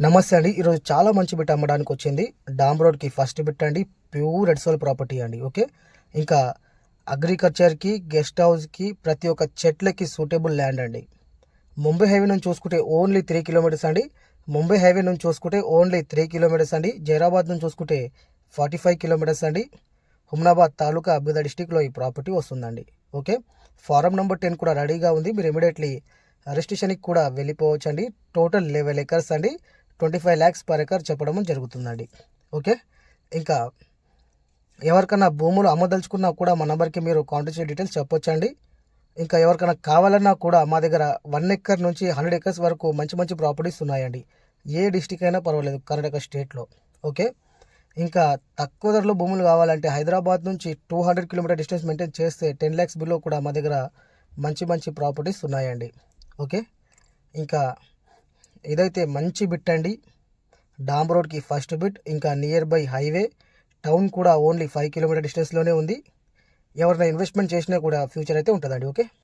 నమస్తే అండి. ఈరోజు చాలా మంచి బిట్ అమ్మడానికి వచ్చింది. డామ్ రోడ్కి ఫస్ట్ బిట్ అండి. ప్యూర్ రెడ్ సోల్ ప్రాపర్టీ అండి. ఓకే? ఇంకా అగ్రికల్చర్కి గెస్ట్ హౌస్కి ప్రతి ఒక్క చెట్లకి సూటబుల్ ల్యాండ్ అండి. ముంబై హైవే నుంచి చూసుకుంటే ఓన్లీ త్రీ కిలోమీటర్స్ అండి. ముంబై హైవే నుంచి చూసుకుంటే ఓన్లీ త్రీ కిలోమీటర్స్ అండి. జైరాబాద్ నుంచి చూసుకుంటే ఫార్టీ ఫైవ్ కిలోమీటర్స్ అండి. హుమ్నాబాద్ తాలూకా అభ్యుద డిస్టిక్లో ఈ ప్రాపర్టీ వస్తుందండి. ఓకే? ఫారం నెంబర్ టెన్ కూడా రెడీగా ఉంది. మీరు ఇమీడియట్లీ రిజిస్ట్రేషన్కి కూడా వెళ్ళిపోవచ్చు అండి టోటల్ లెవెల్ ఎకర్స్ అండి. Twenty five lakhs per acre చెప్పడం జరుగుతుందండి. ఓకే? ఇంకా ఎవరికైనా భూములు అమ్మదలుచుకున్నా కూడా మా నెంబర్కి మీరు కాంటాక్ట్ డీటెయిల్స్ చెప్పొచ్చండి. ఇంకా ఎవరికైనా కావాలన్నా కూడా మా దగ్గర వన్ ఎకర్ నుంచి హండ్రెడ్ ఎకర్స్ వరకు మంచి మంచి ప్రాపర్టీస్ ఉన్నాయండి. ఏ డిస్టిక్ అయినా పర్వాలేదు కర్ణాటక స్టేట్లో. ఓకే? ఇంకా తక్కువ ధరలో భూములు కావాలంటే హైదరాబాద్ నుంచి two hundred kilometre distance maintain చేస్తే టెన్ ల్యాక్స్ బిలో కూడా మా దగ్గర మంచి మంచి ప్రాపర్టీస్ ఉన్నాయండి. ఓకే? ఇంకా ఇదైతే మంచి బిట్ అండి. డామ్ రోడ్కి ఫస్ట్ బిట్ ఇంకా నియర్ బై హైవే. టౌన్ కూడా ఓన్లీ ఫైవ్ కిలోమీటర్ డిస్టెన్స్లోనే ఉంది. ఎవరైనా ఇన్వెస్ట్మెంట్ చేసినా కూడా ఫ్యూచర్ అయితే ఉంటుందండి ఓకే?